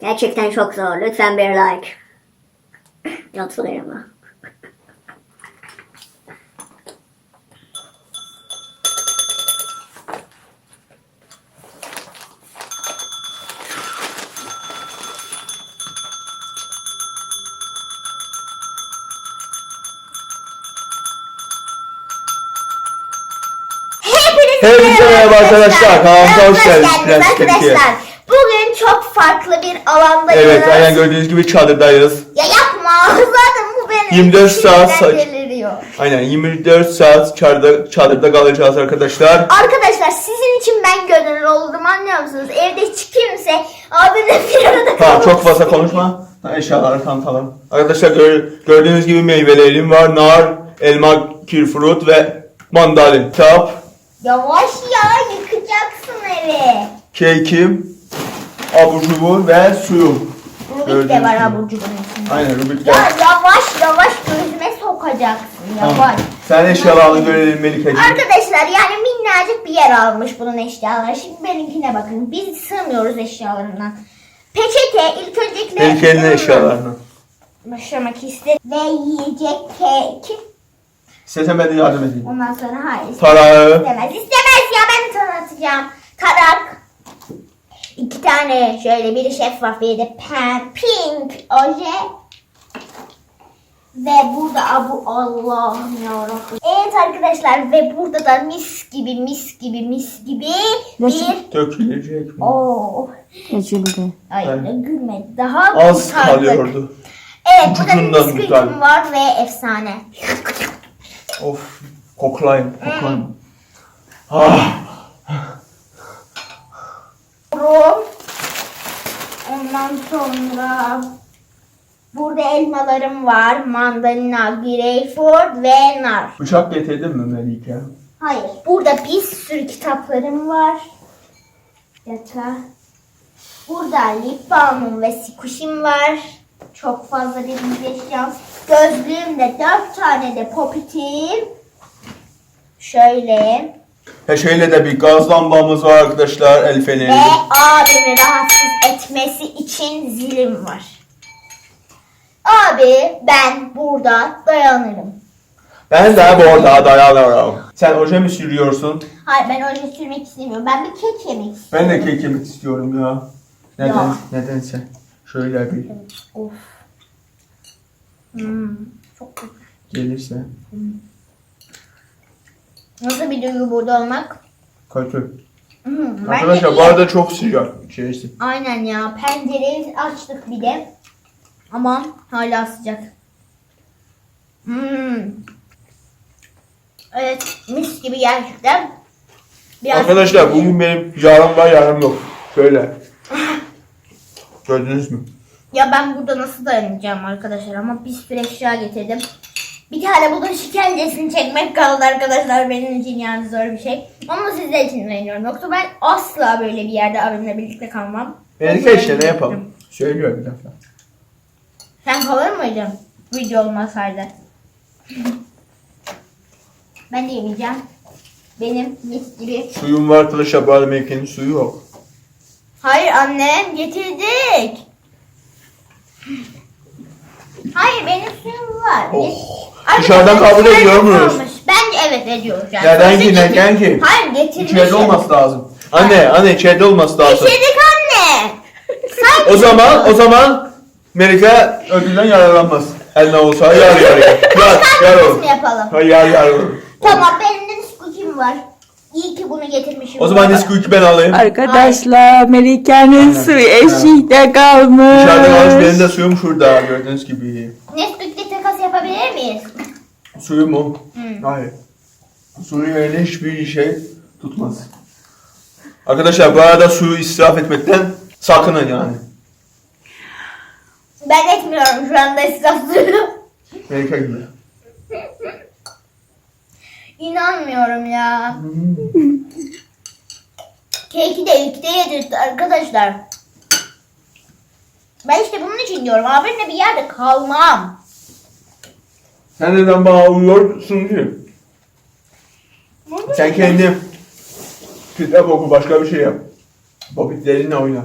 Gerçekten çok zor. Lütfen bir like. Atılır ama. Hepinize merhaba arkadaşlar. Kanalımıza hoş geldiniz. Prens. Arkadaşlar farklı bir alandayız. Evet aynen gördüğünüz gibi çadırdayız. Ya yapma zaten bu beni 24 saat saç- deliriyor. Aynen 24 saat çadırda, çadırda kalacağız arkadaşlar. Arkadaşlar sizin için ben gönüllü oldum anlıyor musunuz? Evde hiç kimse abimle bir arada Tamam çok fazla konuşma. Ha, Eşyaları tanıtalım. Arkadaşlar gör- gördüğünüz gibi meyvelerim var. Nar, elma, kirfrut ve mandalin. Kitap, Yavaş ya yıkacaksın evi. kekim, abur cubur ve suyum. Rubik de Gördüğünüz var gibi. abur cuburun içinde. Aynen Rubik de. Ya yavaş yavaş gözüme sokacaksın yavaş. Tamam. Sen eşyalarını görelim Melike'ciğim. Arkadaşlar yani minnacık bir yer almış bunun eşyaları. Şimdi benimkine bakın. Biz sığmıyoruz eşyalarından. Peçete ilk öncelikle Melike'nin eşyalarını. başlamak istedim. Ve yiyecek kek. İstersen ben de yardım edeyim. Ondan sonra hayır. Tarağı. İstemez. İstemez ya ben tanıtacağım. Tarak. İki tane şöyle biri şeffaf biri pink oje. Ve burada abu Allah'ım yarabbim. Evet arkadaşlar ve burada da mis gibi mis gibi mis gibi Nasıl? bir Dökülecek mi? Oo. Geçildi. Ay Evet. ne gülmedi. Daha Az kurtardık. kalıyordu. Evet burada Ucundan bir bisküvitim kurtardık. var ve efsane. Of. Koklayın. Koklayın. Ah. Ondan sonra burada elmalarım var. Mandalina, greyfurt ve nar. Bıçak getirdin mi Melike? Hayır. Burada bir sürü kitaplarım var. Yaka. Burada lip balmım ve squishim var. Çok fazla bir eşyam. Gözlüğümde dört tane de popitim. Şöyle. He şöyle de bir gaz lambamız var arkadaşlar. El feneri. Ve abimi rahatsız etmesi için zilim var. Abi ben burada dayanırım. Ben de bu arada dayanıyorum. Sen oje mi sürüyorsun? Hayır ben öyle sürmek istemiyorum. Ben bir kek yemek istiyorum. Ben de kek yemek istiyorum ya. Neden? Ya. Nedense. Şöyle bir Of. Hmm, çok güzel. gelirse. Nasıl bir duygu burada olmak? Kötü. Hmm, Arkadaşlar bu arada çok sıcak içerisi. Aynen ya. Pencereyi açtık bir de. Ama hala sıcak. Hmm. Evet mis gibi gerçekten. Biraz Arkadaşlar bugün benim yarım var yarım yok. Şöyle. Gördünüz mü? Ya ben burada nasıl dayanacağım arkadaşlar ama bir sürü eşya getirdim. Bir tane bunun şikencesini çekmek kaldı arkadaşlar benim için yani zor bir şey. Onu sizler için deniyorum. Yoksa ben asla böyle bir yerde abimle birlikte kalmam. İşte ne yapalım? Söylüyor bir defa. Sen kalır mıydın video olmasaydı? ben de yemeyeceğim. Benim mis gibi. Suyum var arkadaşlar bu arada Melike'nin suyu yok. Hayır annem getirdik. Hayır benim suyum var. Oh. Dışarıdan kabul ediyor muyuz? Bence evet ediyoruz. Yani. Neden Sonuçta ki, neden ki? Hayır getirmişim. İçeride olması lazım. Anne, anne içeride olması lazım. Getirdik anne. Sen O zaman, o zaman Melike ödülden yararlanmaz. El ne olsa yar yar yar. Yar yar olur. yapalım? Ha, yar yar olur. Tamam benim de Nesquik'im var. İyi ki bunu getirmişim. O zaman arada. Nesquik'i ben alayım. Arkadaşlar Melike'nin suyu eşikte kalmış. Dışarıdan almış benim de suyum şurada gördüğünüz gibi. Nesquik'le takas yapabilir miyiz? Suyu mu? Hmm. Hayır. Suyu yerine hiçbir şey tutmaz. Arkadaşlar bu arada suyu israf etmekten sakının yani. Ben etmiyorum şu anda israflıyorum. Melike gibi. İnanmıyorum ya. Keki de ilkte yedirdi arkadaşlar. Ben işte bunun için diyorum. Abimle bir yerde kalmam. Sen neden bana uyuyorsun ki? Sen kendi kitap oku başka bir şey yap. Bobitlerinle oyna.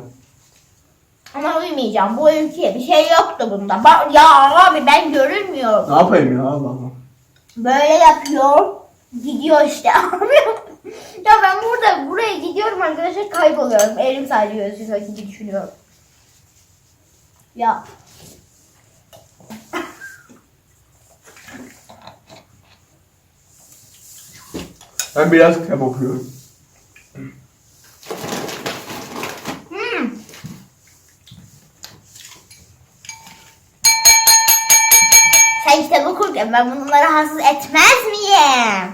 Ama uyumayacağım. Bu ülke bir şey yoktu bunda. Bak ya abi ben görünmüyorum. Ne yapayım ya Allah Allah. Böyle yapıyor. Gidiyor işte. ya ben burada buraya gidiyorum arkadaşlar kayboluyorum. Elim sadece gözüküyor gibi düşünüyorum. Ya. Ben biraz kitap okuyorum. Hmm. Sen kitap okurken ben bunları rahatsız etmez miyim?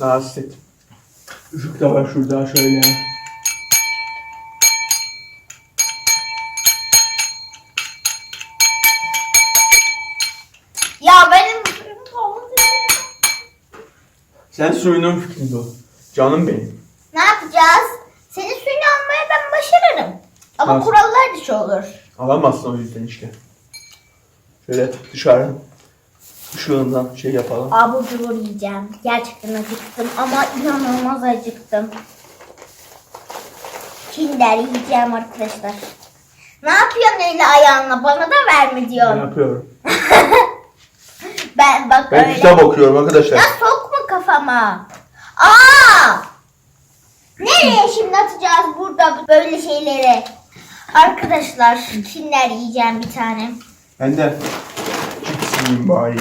Rahatsız et. Işık da var şurada şöyle. Ya benim Sen suyunun fikrinde ol. Canım benim. Ne yapacağız? Senin suyunu almaya ben başarırım. Ama Nasıl? kurallar dışı olur. Alamazsın o yüzden işte. Şöyle dışarı ışığından şey yapalım. Abur cubur yiyeceğim. Gerçekten acıktım ama inanılmaz acıktım. Kinder yiyeceğim arkadaşlar. Ne yapıyorsun öyle ayağınla? Bana da verme diyorsun. yapıyorum. Ben bak Ben öyle. kitap okuyorum arkadaşlar. Ya sokma kafama. Aa! Nereye şimdi atacağız burada böyle şeyleri? Arkadaşlar kinder yiyeceğim bir tane. Ben de yiyeyim bari.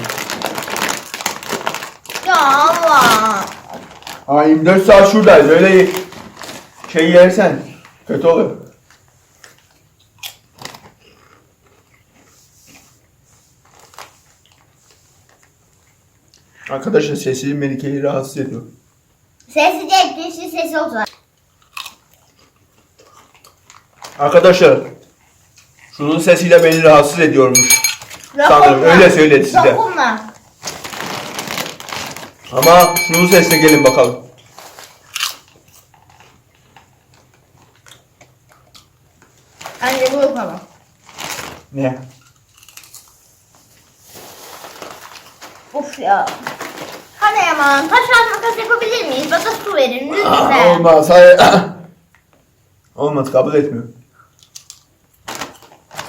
Ya Allah. Aa 24 saat şuradayız. Öyle şey yersen kötü olur. Arkadaşlar sesi Melike'yi rahatsız ediyor. Sesi değil, güçlü sesi olsun. Arkadaşlar şunun sesiyle beni rahatsız ediyormuş. Sanırım, öyle söyledi size. Dokunma. Ama şunun sesine gelin bakalım. Anne bu yok ama. Ne? Of ya. Hadi Yaman taş az makas yapabilir miyiz? Bana su verin Aa, lütfen. Olmaz. Hayır. Olmaz kabul etmiyorum.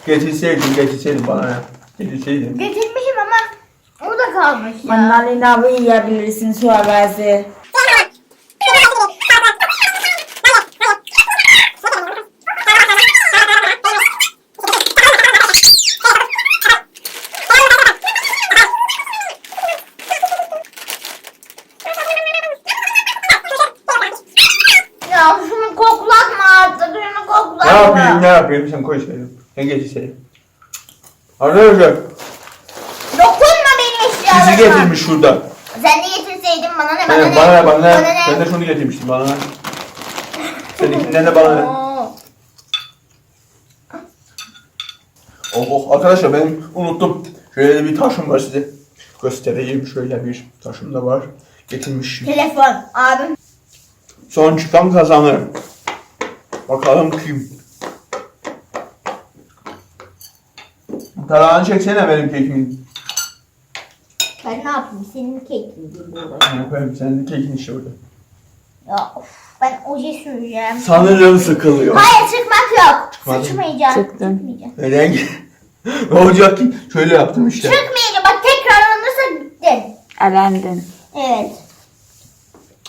Getirseydin getirseydin bana ya. Getirseydin. Getirmişim ama o da kalmış ya. Mandalina yiyebilirsin su havası. Ya şunu koklatma artık. Şunu koklatma. Ne yapayım ne yapayım sen koy söyle. Sen getirseydin. Arkadaşlar Dokunma benim eşyalarıma. sizi getirmiş şurada. Sen de getirseydin bana ne bana ne. bana ne bana ne. Bana ne. Ben de şunu getirmiştim bana ne. Seninkinden de bana ne. Oo. Oh, oh arkadaşlar ben unuttum. Şöyle bir taşım var size. Göstereyim şöyle bir taşım da var. Getirmişim. Telefon. Abim. Son çıkan kazanır. Bakalım kim? Tarağını çeksene benim kekimin. Ben ne yapayım? Senin kekin gibi olur. Ne koyayım senin kekin işte orada. Ya of, ben oje süreceğim. Sanırım sıkılıyor. Hayır çıkmak yok. Çıkmadın. Sıçmayacağım. Çıktın. Çıkmayacağım. Neden ki? ne olacak ki? Şöyle yaptım işte. Çıkmayacağım. Bak tekrar alınırsa bittin. Elendin. Evet.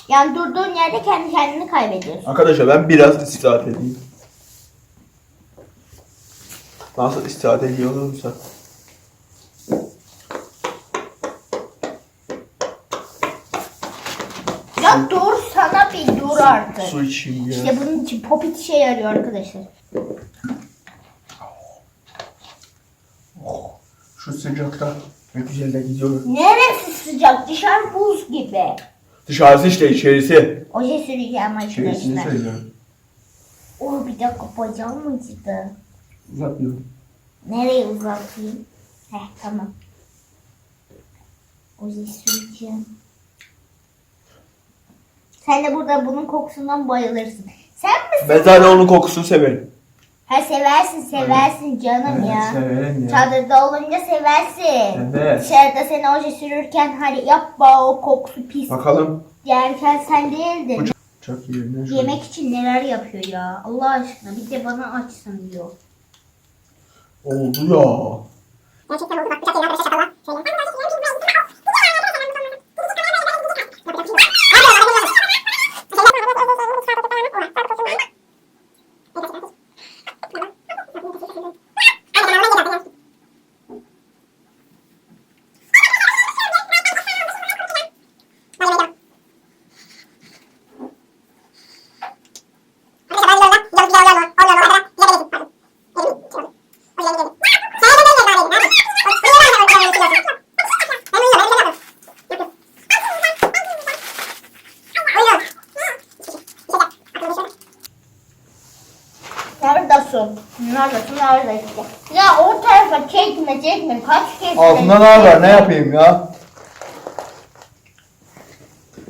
Yani durduğun yerde kendi kendini kaybediyorsun. Arkadaşlar ben biraz istirahat edeyim. Nasıl istirahat ediyorumsa. Ya dur sana bir dur artık. Su içeyim ya. İşte bunun için popit işe yarıyor arkadaşlar. Şu sıcakta ne güzel de gidiyor. Neresi sıcak? Dışarı buz gibi. Dışarısı işte içerisi. Oje süreceğim İçerisini arkadaşlar. söylüyorum. Oh bir dakika bacağım mı acıdı? Uzatmıyorum. Nereye uzatayım? Heh tamam. Oje süreceğim. Sen de burada bunun kokusundan bayılırsın. Sen misin? Ben zaten onun kokusunu severim. Ha seversin seversin canım Evet, ya. severim ya. Çadırda olunca seversin. Evet. Dışarıda sen oje sürürken hani yapma o kokusu pis Bakalım. yerken sen değildin. Bu Çok iyi. Ne Yemek için neler yapıyor ya Allah aşkına bir de bana açsın diyor. Oldu ya. Gerçekten oldu bak bıçak yerine arkadaşlar şakalar. Şöyle. Neredesin? Neredesin? Neredesin? Ya o tarafa çekme çekme. Kaç Altında nar var ne yapayım ya?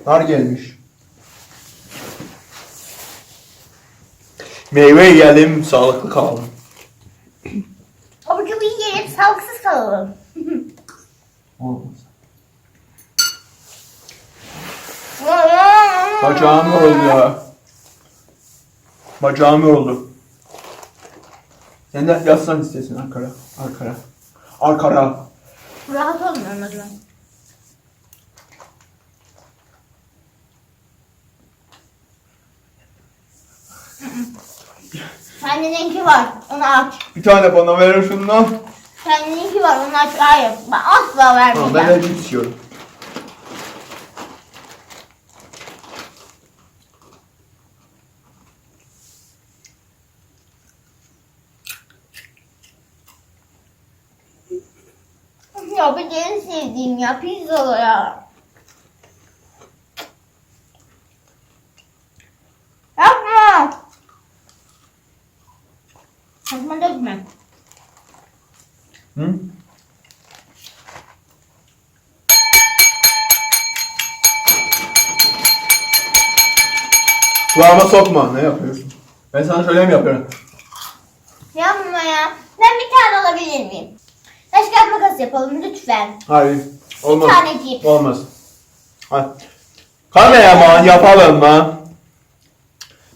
Nar gelmiş. Meyve yiyelim, sağlıklı kalalım. Abucu bir yiyelim sağlıksız kalalım. Olmaz. Bacağım yoruldu ya. Bacağım yoruldu. Sen de yatsan istesin arkara. Arkara. Arkara. Rahat olmuyorum o zaman. Kendininki var. Onu aç. Bir tane bana verir şundan. Kendininki var. Onu aç. Hayır. Ben asla Tamam, vermeyeceğim. ben de cips de en sevdiğim ya pizza ya. Yapma. Yapma dökme. Hı? Kulağıma sokma. Ne yapıyorsun? Ben sana şöyle mi yapıyorum? Yapma ya. Ben bir tane alabilir miyim? Taş kağıt makas yapalım lütfen. Hayır. Olmaz. Bir tane cips. Olmaz. Hadi. Kameraman yapalım lan.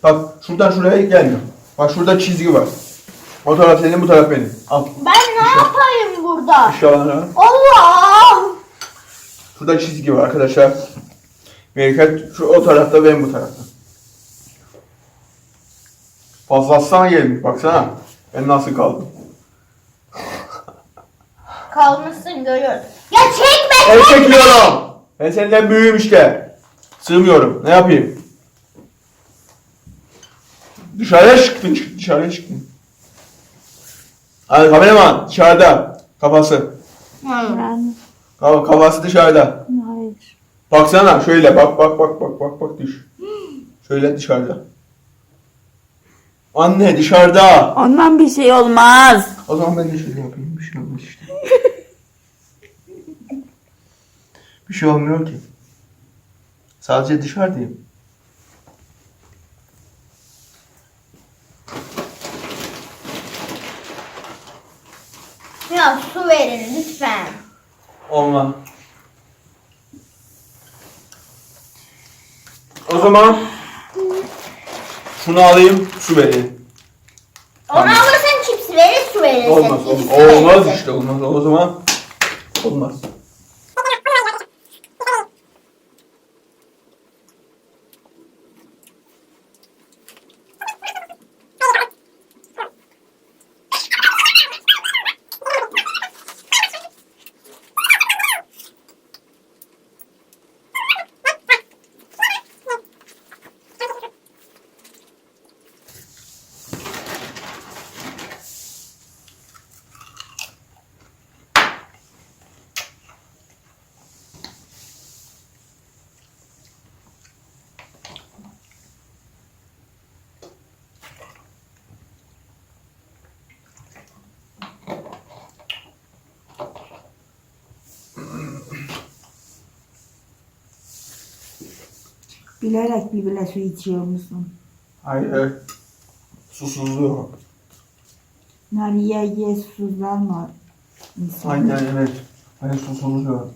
Bak şuradan şuraya gelmiyor. Bak şurada çizgi var. O taraf senin bu taraf benim. Al. Ben ne yapayım burada? Aşağıya. Allah! Şurada çizgi var arkadaşlar. Melike şu o tarafta ben bu tarafta. Fazlasına gelmiş baksana. Ben nasıl kaldım. Kalmışsın görüyoruz. Ya çekme! Ben çekme! çekiyorum. Ben senden büyüğüm işte. Sığmıyorum. Ne yapayım? Dışarıya çıktın. çık- Dışarıya çıktın. Hadi kameraman dışarıda. Kafası. Ka- Kafası dışarıda. hayır. Baksana şöyle bak bak bak bak bak bak düş. Şöyle dışarıda. Anne dışarıda. Ondan bir şey olmaz. O zaman ben de şöyle yapayım. Bir şey olmaz işte. Bir şey olmuyor ki. Sadece dışarıdayım. Ya su verin lütfen. Olmaz. O zaman şunu alayım, su vereyim. Onu Tamam. alırsan cips verir su verirsin. Olmaz, Cips olmaz, olmaz verirsin. işte olmaz. O zaman olmaz. Bilerek bir bile su içiyor musun? Hayır. Susuzluğu. Nar yiye yiye susuzlar mı? İnsan, Aynen evet. Hayır susuzluğu.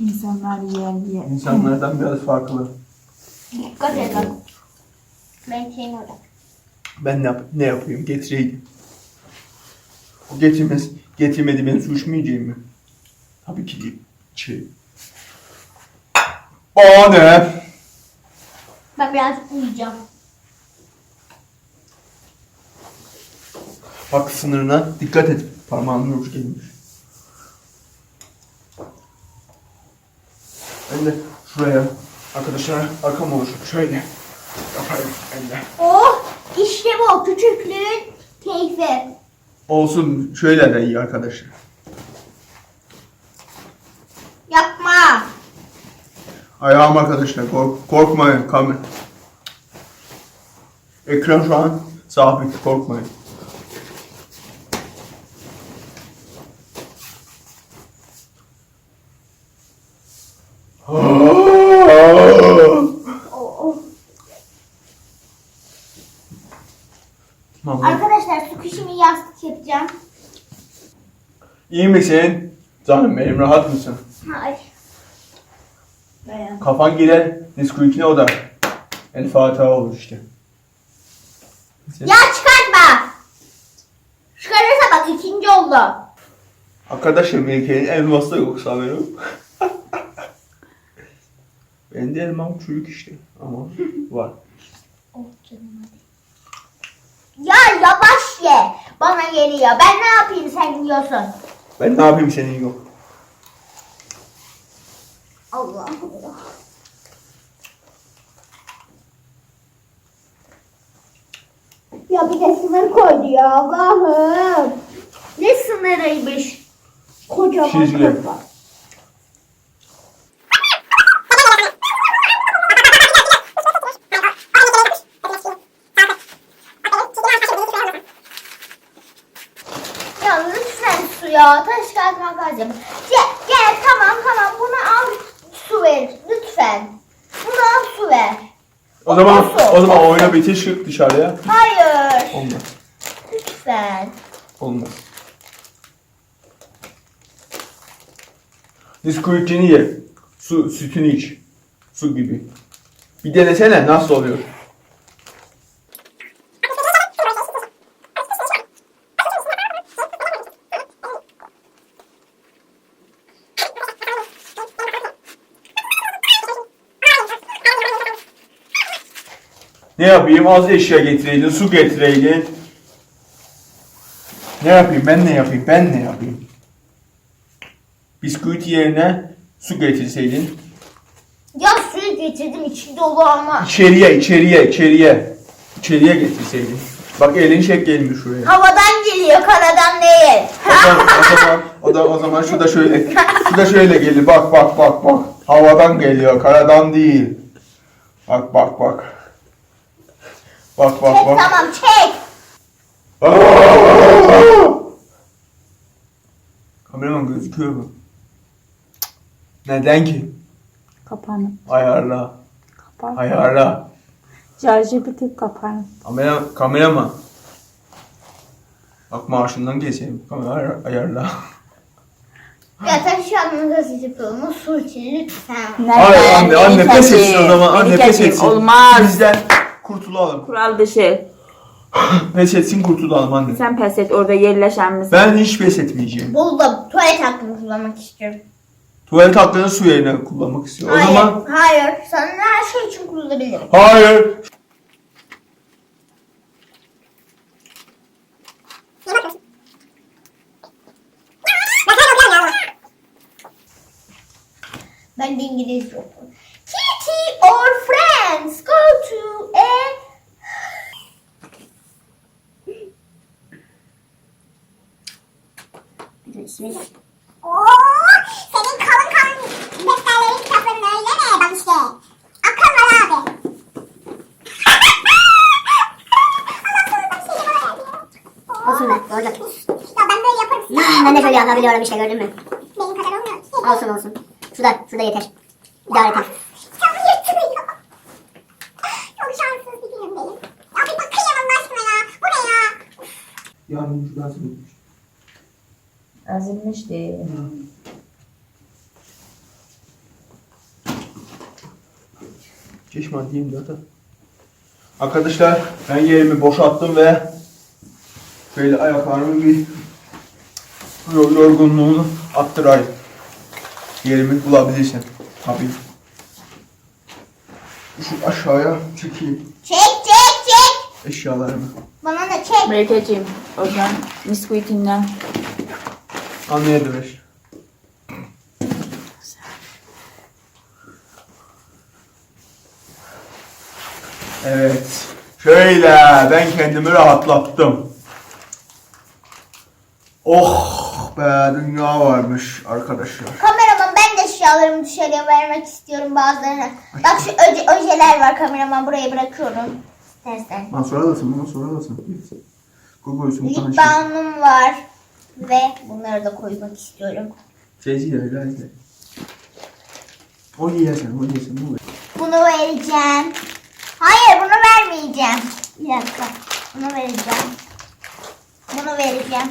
İnsanlar yer yiye. İnsanlardan biraz farklı. Dikkat et bak. Ben şeyim orada. Ben ne, yap ne yapayım? Getireydim. O getirmez, getirmedi ben su içmeyeceğim mi? Tabii ki değil. Şey. Bana ne? Ben biraz uyuyacağım. Bak sınırına dikkat et. Parmağın uç gelmiş. Ben de şuraya arkadaşlar arkam olur. Şöyle yapayım ben de. Oh işte bu küçüklüğün keyfi. Olsun şöyle de iyi arkadaşlar. Yapma. Ayağım arkadaşlar kork korkmayın kamer. Ekran şu an sabit korkmayın. Arkadaşlar su kuşumu yastık yapacağım. İyi misin? Canım benim rahat mısın? Kafan girer, Nesquik'ine o da. El Fatiha olur işte. Ya çıkartma. Çıkarırsa bak ikinci oldu. Arkadaşlar Melike'nin elması da yok sanırım. Benim de elmam çürük işte ama var. Oh canım hadi. Ya yavaş ye. Bana geliyor. Ben ne yapayım sen yiyorsun. Ben ne yapayım senin yok. Allah Allah. Ya bir de sınır koydu ya Allah'ım. Ne sınırıymış? Kocaman Çizgi. kafa. Ya lütfen su ya. Taş kağıt makas yap. Gel, gel tamam tamam bunu al su ver lütfen. Bunu al su ver. O zaman o zaman oyna bitir çık dışarıya. Hayır. Olmaz. Lütfen. Olmaz. Nesquik'ini ye. Su, sütünü iç. Su gibi. Bir denesene nasıl oluyor. Ne yapayım? Az eşya getireydin, su getireydin. Ne yapayım? Ben ne yapayım? Ben ne yapayım? Bisküvit yerine su getirseydin. Ya suyu getirdim içi dolu ama. İçeriye, içeriye, içeriye. İçeriye getirseydin. Bak elin çek gelmiş şuraya. Havadan geliyor karadan değil. O zaman, o zaman, o da, o zaman şu da şöyle, şu da şöyle gelir. Bak, bak, bak, bak. Havadan geliyor, karadan değil. Bak, bak, bak. Bak, bak, Çek bak. tamam çek. Kameraman gözüküyor mu? Neden ki? Kapanıp. Ayarla, Kapan. ayarla. Şarjı bitip kapanıp. Kamera, kameraman. Bak maaşından keseyim. Kamera ayarla. Ya sen şu an nasıl yapıyorsun? Su için lütfen. Hayır anne, anne pes etsin o zaman. Anne pes etsin. Olmaz. Bizden kurtulalım. Kural dışı. Pes etsin kurtulalım anne. Sen pes et orada yerleşen misin? Ben hiç pes etmeyeceğim. Buldum. Tuvalet hakkını kullanmak istiyorum. Tuvalet hakkını su yerine kullanmak istiyor. O Hayır. zaman Hayır. Sana her şey için kullanabilirim. hayır. Ben de İngilizce okuyorum. Oo, senin kalın kalın defterlerin kitapların öyle mi? Bak işte. Akıl var abi. Şey. Olsun be, olacak. Ya ben böyle yaparım. Hmm, ben de şöyle yapabiliyorum işte gördün mü? Benim kadar olmuyor. Olsun olsun. Şurada, şurada yeter. İdare et. Camı yırtılıyor. Çok şanssız bir günüm benim. Ya bir bakayım Allah aşkına ya. Bu ne ya? Yarın şurası bitmiş. Azilmişti. Çeşme diyeyim zaten. Arkadaşlar ben yerimi boşalttım ve şöyle ayaklarımı bir Yor- yorgunluğunu attırayım. Yerimi bulabilirsen. Tabii. Şu aşağıya çekeyim Çek çek çek. eşyalarımı. Bana da çek. Melekeciğim oradan bisküvitinden. Anlayabilir. Evet. Şöyle ben kendimi rahatlattım. Oh be dünya varmış arkadaşlar. Kameraman ben de eşyalarımı dışarıya vermek istiyorum bazılarını. Bak şu öce, ojeler var kameraman buraya bırakıyorum. İstersen. Lan sonra alasın, lan sonra alasın. Gogoysun Lip sana şey. balmım var. Ve bunları da koymak istiyorum. Sezi de öyle hadi. O niye sen, o niye sen, ne oluyor? Bunu vereceğim. Hayır bunu vermeyeceğim. Bir dakika. Bunu vereceğim. Bunu vereceğim.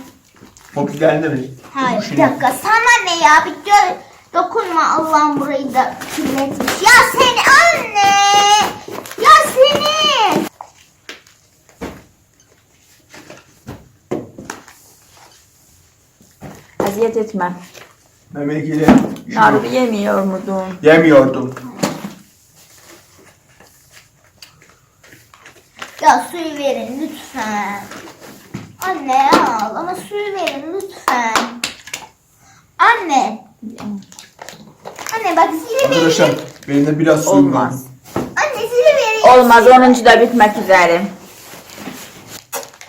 Popülerinde mi? Hayır bir dakika. Sana ne ya? Bir gör. Dokunma Allah'ım burayı da kirletmiş. Ya seni anne. Ya seni. Eziyet etme. Mehmet ile Narı yemiyor muydun? yemiyordum. Ya suyu verin lütfen. Anne ya ama suyu verin lütfen. Anne. Anne bak zili Arkadaşlar verin. benim de biraz suyum var. Olmaz. Anne zili verin. Olmaz 10. da bitmek üzere.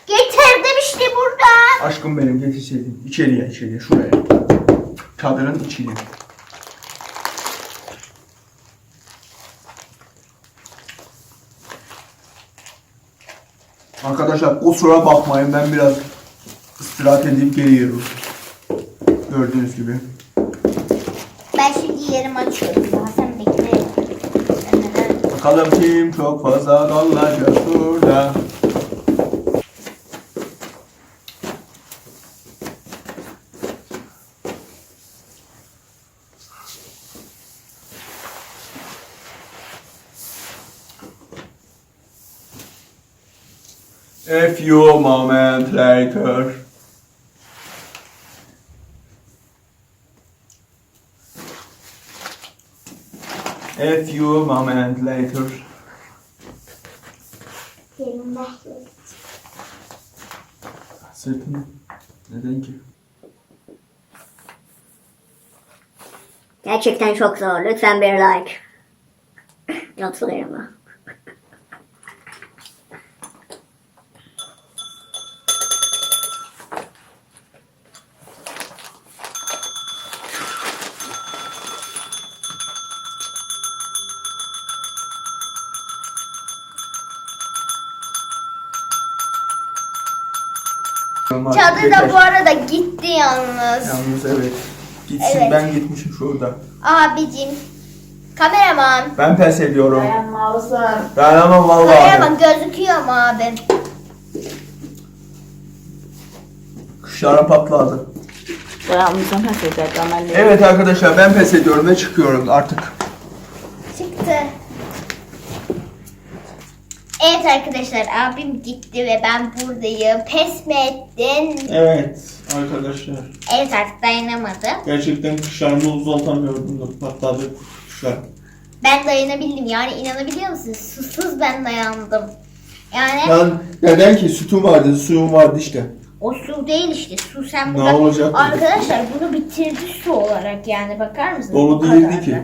Getirdim işte burada. Aşkım benim getirseydin. İçeriye içeriye şuraya. Çadırın içine. Arkadaşlar kusura bakmayın ben biraz istirahat edip geliyorum. Gördüğünüz gibi. Ben şimdi yerimi açıyorum. Daha sen bekle. Bakalım kim çok fazla kalacak burada. A few moments later. A few moments later. Yerimde. Sırtını. Neden ki? Gerçekten çok zor. Lütfen bir like. Yatılır ama. Çadır da bu arada gitti yalnız. Yalnız evet. Gitsin Evet. ben gitmişim şurada. Abicim. Kameraman. Ben pes ediyorum. Dayanmalısın. Dayanamam vallahi. Kameraman gözüküyor mu abi? Kışlara patladı. Pes eder Gamelli. Evet arkadaşlar ben pes ediyorum ve çıkıyorum artık. Evet arkadaşlar abim gitti ve ben buradayım. Pes mi ettin? Evet arkadaşlar. Evet artık dayanamadı. Gerçekten kışlarımı uzaltamıyordum da patladı kışlar. Ben dayanabildim yani inanabiliyor musunuz? Susuz ben dayandım. Yani Ben neden ki sütüm vardı suyum vardı işte. o su değil işte su sen Ne burada. olacak? Arkadaşlar bunu bitirdi su olarak yani bakar mısınız? Dolu Bu değildi kadardı. ki.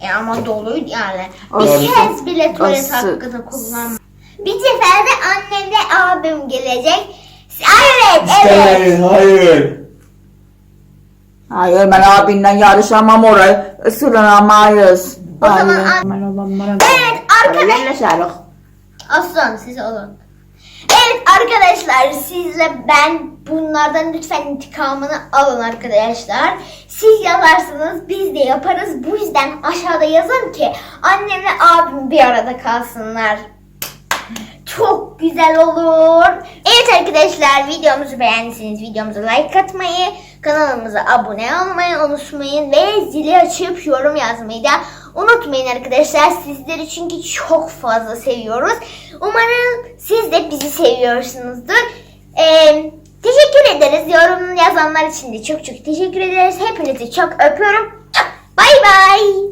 E ama doluydu yani. Bir kez bile tuvalet su- hakkını kullanma. Bir sefer de annemle abim gelecek. Evet evet. Hayır hayır. Hayır ben abinle yarışamam orayı. Isırınamayız. O zaman Hayır. an- Ben olanlara Evet arkadaşlar. Yerleşerik. Aslan siz olun. Evet arkadaşlar sizle ben bunlardan lütfen intikamını alın arkadaşlar. Siz yazarsınız biz de yaparız. Bu yüzden aşağıda yazın ki annemle abim bir arada kalsınlar. Çok güzel olur. Evet arkadaşlar videomuzu beğendiyseniz videomuza like atmayı, kanalımıza abone olmayı unutmayın ve zili açıp yorum yazmayı da unutmayın arkadaşlar. Sizleri çünkü çok fazla seviyoruz. Umarım siz de bizi seviyorsunuzdur. Ee, teşekkür ederiz. Yorum yaz yazanlar için de çok çok teşekkür ederiz. Hepinizi çok öpüyorum. Bay bay.